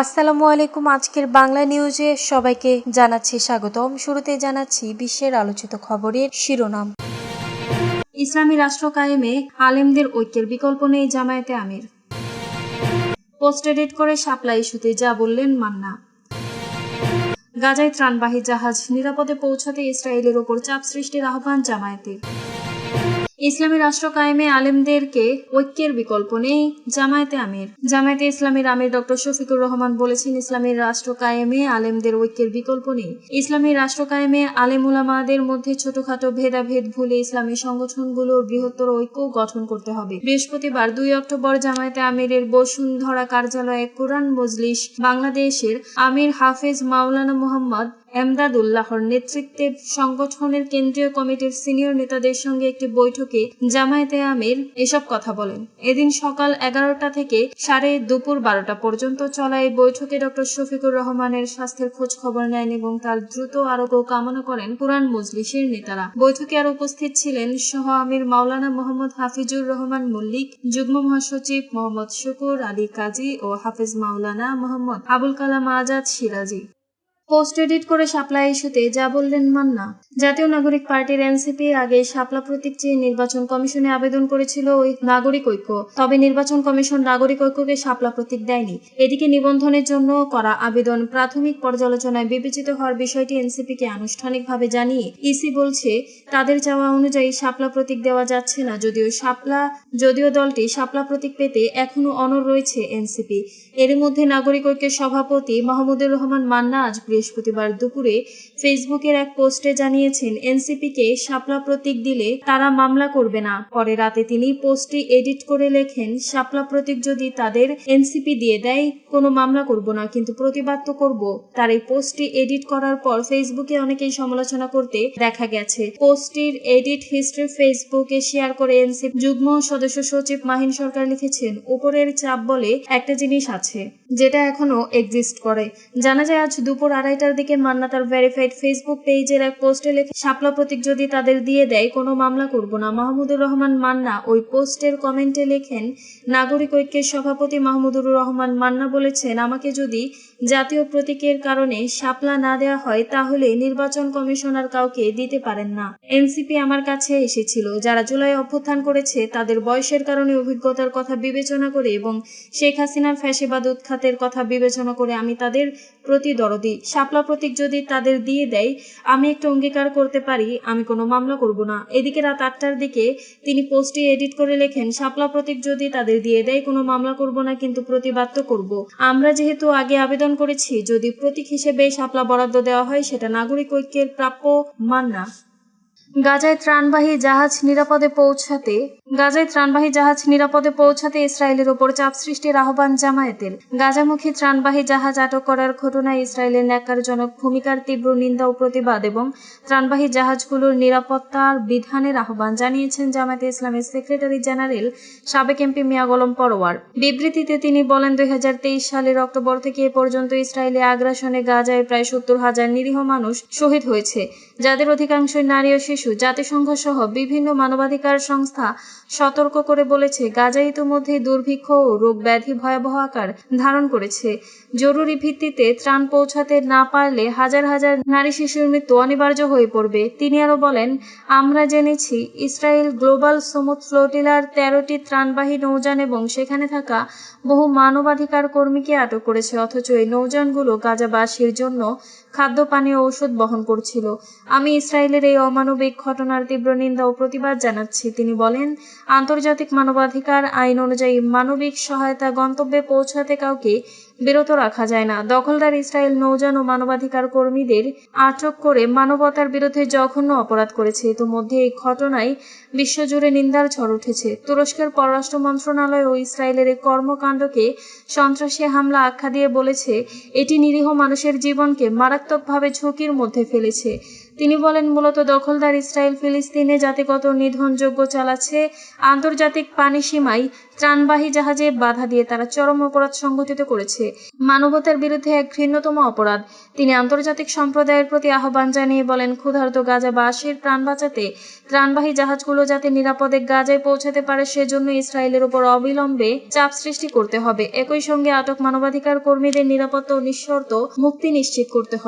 আসসালামু আলাইকুম। আজকের বাংলা নিউজে সবাইকে জানাচ্ছি স্বাগতম। শুরুতে জানাচ্ছি বিশ্বের আলোচিত খবরের শিরোনাম। ইসলামী রাষ্ট্র কায়েমে আলেমদের ঐক্যের বিকল্প নেই জামায়াতে আমির। পোস্ট এডিট করে শাপলা ইস্যুতে যা বললেন মান্না। গাজায় ত্রাণবাহী জাহাজ নিরাপদে পৌঁছাতে ইসরায়েলের ওপর চাপ সৃষ্টির আহ্বান জামায়াতের। ইসলামী রাষ্ট্র কায়েমে আলেমদেরকে ঐক্যের বিকল্প নেই জামায়াতে আমির। জামায়াতে ইসলামীর আমির ডক্টর শফিকুর রহমান বলেছেন, ইসলামী রাষ্ট্র কায়েমে আলেমদের ঐক্যের বিকল্প নেই। ইসলামী রাষ্ট্র কায়েমে আলেম উলামাদের মধ্যে ছোটখাটো ভেদাভেদ ভুলে ইসলামী সংগঠনগুলোর বৃহত্তর ঐক্য গঠন করতে হবে। বৃহস্পতিবার দুই অক্টোবর জামায়াতে আমিরের বসুন্ধরা কার্যালয়ে কোরআন মজলিস বাংলাদেশের আমির হাফেজ মাওলানা মোহাম্মদ এমদাদুল্লাহর নেতৃত্বে সংগঠনের কেন্দ্রীয় কমিটির সিনিয়র নেতাদের সঙ্গে একটি বৈঠকে জামায়াতে আমির এসব কথা বলেন। এদিন সকাল এগারোটা থেকে সাড়ে দুপুর বারোটা পর্যন্ত চলা এই বৈঠকে ডক্টর শফিকুর রহমানের স্বাস্থ্যের খোঁজ খবর নেন এবং তার দ্রুত আরোগ্য কামনা করেন কোরআন মজলিসের নেতারা। বৈঠকে আর উপস্থিত ছিলেন সহ আমির মাওলানা মোহাম্মদ হাফিজুর রহমান মল্লিক, যুগ্ম মহাসচিব মোহাম্মদ শুকুর আলী কাজী ও হাফিজ মাওলানা মোহাম্মদ আবুল কালাম আজাদ সিরাজি। পোস্ট এডিট করে শাপলা ইস্যুতে যা বললেন মান্না। জাতীয় নাগরিক পার্টির এনসিপি আগে শাপলা প্রতীক চেয়ে নির্বাচন কমিশনে আবেদন করেছিল ওই নাগরিক ঐক্য। তবে নির্বাচন কমিশন নাগরিক ঐক্যকে শাপলা প্রতীক দেয়নি। এদিকে নিবন্ধনের জন্য করা আবেদন প্রাথমিক পর্যালোচনায় বিবেচিত হওয়ার বিষয়টি এনসিপিকে আনুষ্ঠানিকভাবে জানিয়ে ইসি বলছে, তাদের চাওয়া অনুযায়ী শাপলা প্রতীক দেওয়া যাচ্ছে না যদিও শাপলা যদিও দলটি শাপলা প্রতীক পেতে এখনও অনর রয়েছে এনসিপি। এর মধ্যে নাগরিক ঐক্যের সভাপতি মাহমুদুর রহমান মান্না আজ বৃহস্পতিবার দুপুরে ফেসবুকের এক পোস্টে জানিয়েছেন, এনসিপিকে শাপলা প্রতীক দিলে তারা মামলা করবে না। পরে রাতে তিনি পোস্টটি এডিট করে লেখেন, শাপলা প্রতীক যদি তাদের এনসিপি দিয়ে দেয়, কোনো মামলা করব না, কিন্তু প্রতিবাদ তো করব। তার এই পোস্টটি এডিট করার পর ফেসবুকে অনেকেই সমালোচনা করতে দেখা গেছে। পোস্টটির এডিট হিস্ট্রি ফেসবুকে শেয়ার করে এনসিপি যুগ্ম সদস্য সচিব মাহিন সরকার লিখেছেন, উপরের চাপ বলে একটা জিনিস আছে। যেটা এখনও এক্সিস্ট করে। জানা যায় আজ দুপুর আড়াইটার দিকে মান্না তার ভেরিফাইড ফেসবুক পেজের এক পোস্টে লেখে, শাপলা প্রতীক যদি তাদের দিয়ে দেয়, কোনো মামলা করব না। মাহমুদুর রহমান মান্না ওই পোস্টের কমেন্টে লেখেন, নাগরিক ঐক্যের সভাপতি মাহমুদুর রহমান মান্না বলেছেন, আমাকে যদি জাতীয় প্রতীকের কারণে শাপলা না দেওয়া হয়, তাহলে নির্বাচন কমিশনার কাউকে দিতে পারেন না। এনসিপি আমার কাছে এসেছিল। যারা জুলাই অভ্যুত্থান করেছে, তাদের বয়সের কারণে অভিজ্ঞতার কথা বিবেচনা করে এবং শেখ হাসিনার ফ্যাসিবাদ উৎখাতের কথা বিবেচনা করে আমি তাদের প্রতি দরদি। শাপলা প্রতীক যদি তাদের দিয়ে দেয়, আমি একটা অঙ্গীকার করতে পারি, আমি কোনো মামলা করব না। এদিকে রাত আটটার দিকে তিনি পোস্টটি এডিট করে লেখেন, শাপলা প্রতীক যদি তাদের দিয়ে দেয়, কোনো মামলা করব না, কিন্তু প্রতিবাদ তো করব। আমরা যেহেতু আগে আবেদন করেছি, যদি প্রতীক হিসেবে শাপলা বরাদ্দ দেওয়া হয়, সেটা নাগরিক ঐক্যের প্রাপ্য মান্না গাজায় ত্রাণবাহী জাহাজ নিরাপদে পৌঁছাতে গাজায় ত্রাণবাহী জাহাজ নিরাপদে পৌঁছাতে ইসরায়েলের ওপর চাপ সৃষ্টির আহ্বান জামায়াতের। গাজামুখী ত্রাণবাহী জাহাজ আটক করার ঘটনায় ইসরায়েলের ন্যাক্কারজনক ভূমিকার তীব্র নিন্দা ও প্রতিবাদ এবং ত্রাণবাহী জাহাজগুলোর নিরাপত্তার বিধানের আহ্বান জানিয়েছেন জামায়াতে ইসলামের সেক্রেটারি জেনারেল সাবেক এমপি মিয়া গোলাম পরোয়ার। বিবৃতিতে তিনি বলেন, দুই হাজার তেইশ সালের অক্টোবর থেকে এ পর্যন্ত ইসরায়েলি আগ্রাসনে গাজায় প্রায় সত্তর হাজার নিরীহ মানুষ শহীদ হয়েছে। যাদের অধিকাংশই নারী ও শিশু। জাতিসংঘ সহ বিভিন্ন মানবাধিকার সংস্থা সতর্ক করে বলেছে, গাজা ইতিমধ্যেই দুর্ভিক্ষ ও রোগ ব্যাধি ভয়াবহ আকার ধারণ করেছে। জরুরি ভিত্তিতে ত্রাণ পৌঁছাতে না পারলে হাজার হাজার নারী শিশুর মৃত্যু অনিবার্য হয়ে পড়বে। তিনি আরও বলেন, আমরা জেনেছি, ইসরায়েল গ্লোবাল সমুদ ফ্লোটিলার তেরোটি ত্রাণবাহী নৌযান এবং সেখানে থাকা বহু মানবাধিকার কর্মীকে আটক করেছে, অথচ এই নৌযানগুলো গাজাবাসীর জন্য খাদ্য, পানীয় ঔষধ বহন করছিল। আমি ইসরায়েলের এই অমানবিক ঘটনার তীব্র নিন্দা ও প্রতিবাদ জানাচ্ছি, তিনি বলেন আন্তর্জাতিক মানবাধিকার আইন অনুযায়ী মানবিক সহায়তা গন্তব্যে পৌঁছাতে কাউকে বিরত রাখা যায় না। দখলদার ইসরায়েল নৌযান ও মানবাধিকার কর্মীদের আটক করে মানবতার বিরুদ্ধে জঘন্য অপরাধ করেছে। ইতিমধ্যে এই ঘটনায় বিশ্বজুড়ে নিন্দার ঝড় উঠেছে। তুরস্কের পররাষ্ট্র মন্ত্রণালয় ও ইসরায়েলের এই কর্মকাণ্ডকে সন্ত্রাসী হামলা আখ্যা দিয়ে বলেছে, এটি নিরীহ মানুষের জীবনকে মারাত্মকভাবে ঝুঁকির মধ্যে ফেলেছে। তিনি বলেন, মূলত দখলদার ইসরায়েল ফিলিস্তিনে জাতিগত নিধনযোগ্য চালাচ্ছে, আন্তর্জাতিক পানি সীমায় ত্রাণবাহী জাহাজে বাধা দিয়ে তারা চরম অপরাধ সংঘটিত করেছে। মানবতার বিরুদ্ধে এক ঘৃণ্যতম অপরাধ। তিনি আন্তর্জাতিক সম্প্রদায়ের প্রতি আহ্বান জানিয়ে বলেন, ক্ষুধার্ত গাজাবাসীর প্রাণ বাঁচাতে ত্রাণবাহী জাহাজগুলো যাতে নিরাপদে গাজায় পৌঁছাতে পারে, সেজন্য ইসরায়েলের উপর অবিলম্বে চাপ সৃষ্টি করতে হবে। একই সঙ্গে আটক মানবাধিকার কর্মীদের নিরাপত্তা ও নিঃশর্ত মুক্তি নিশ্চিত করতে হবে।